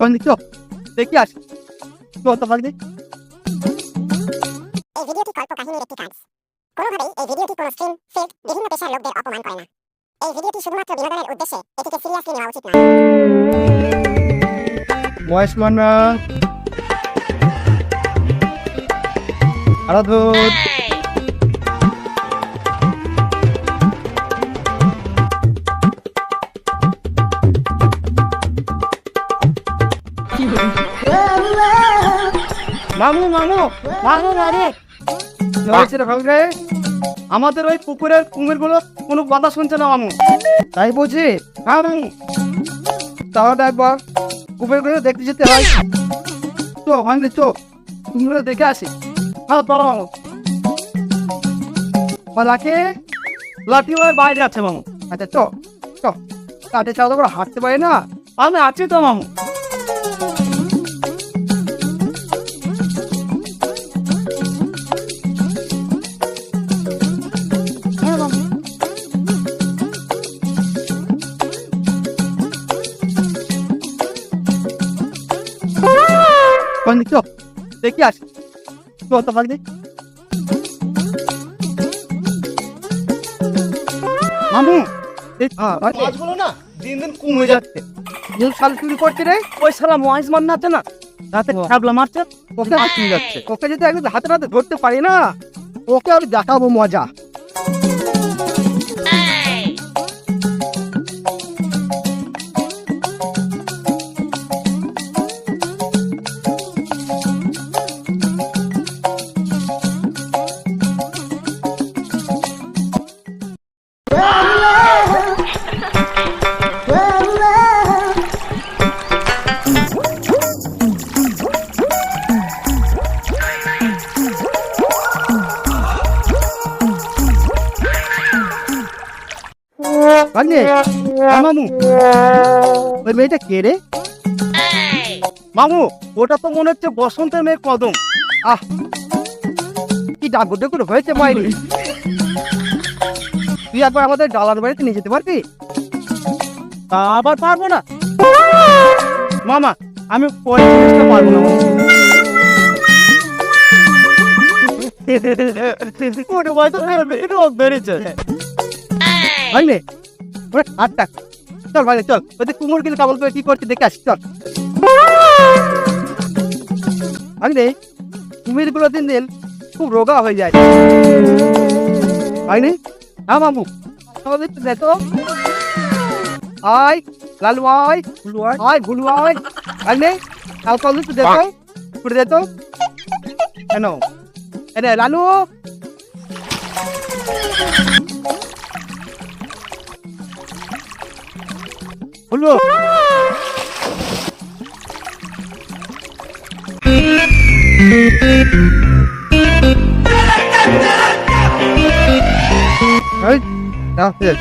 বন্ধু চ দেখি আসি কত ভাগ্নে এই ভিডিওটি কল্প কাহিনীর একটি কাজ কোনোভাবেই এই ভিডিওটি কোনো স্ট্রিম ফিল্ড বিভিন্ন পেশার লোকদের অপমান করে না এই ভিডিওটি শুধুমাত্র বিনোদনের উদ্দেশ্যে এটিকে সিরিয়াসলি নেওয়া উচিত নয় বয়স মানা আরাধন মামু মামু মামু আরে হয়েছে রে আমাদের ওই পুকুরের কুমিরগুলো কোনো কথা শুনছে না মামু। তাই বলছি হ্যাঁ মামু তাহলে একবার কুমিরগুলো দেখতে যেতে হয়। তো ভাঙলে তো কুমির দেখে আসি। হ্যাঁ তো মামু। লাঠি লাঠি ওই বাইরে আছে মামু। আচ্ছা তো তো কাটে চাও তো করে হাঁটতে পারি না? আমি আছি তো মামু। মামু এই মাছগুলো না দিন দিন কমে যাচ্ছে। যে শাল চুরি করছে রে। ওই শালা মাছ না? রাতে মারছে ওকে হাতে যাচ্ছে। ওকে যদি একদম হাতে হাতে ধরতে পারি না ওকে আর দেখাবো মজা। ভাগ্নে হ্যাঁ, মামু। ওই মেয়েটা কে রে? মামু ওটা তো মনে হচ্ছে বসন্তের মেয়ে কদম। আহ কি ডাক করে হয়েছে বাইরে। তুই একবার আমাদের ডালার বাড়িতে নিয়ে যেতে পারবি? তা আবার পারব না। মামা আমি পরে জিনিসটা পারব না ওটা হয়তো বেড়েছে। ওরে আটটা চল ভাই চল। ওদের কুমোর গেলে কাবল করে কি করছে দেখে আসি চল। ভাগনে কুমিরগুলো দিন দিন খুব রোগা হয়ে যায়। হয়নি হ্যাঁ মামু। আমাদের একটু দেখো। আয় লালু আয়। গুলু আয়। আয় গুলু আয়। ভাগনে কাল কল একটু দেখো। একটু দেখো কেন? এনে লালু। হলো। Right? That's it.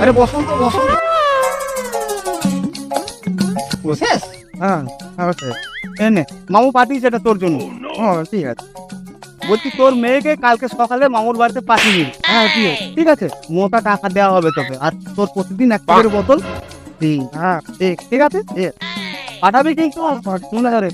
আরে বসন্ত বসন্ত বসেস? হ্যাঁ হ্যাঁ বসে এনে মামু পাঠিয়েছে এটা তোর জন্য। হ্যাঁ ঠিক আছে। বলছি তোর মেয়েকে কালকে সকালে মামুর বাড়িতে পাঠিয়ে দিবি। হ্যাঁ ঠিক আছে? ঠিক আছে? মোটা টাকা দেওয়া হবে তোকে। আর তোর প্রতিদিন এক করে বোতল। হ্যাঁ ঠিক ঠিক আছে? ঠিক আছে। পাঠাবি কিন্তু? মনে করে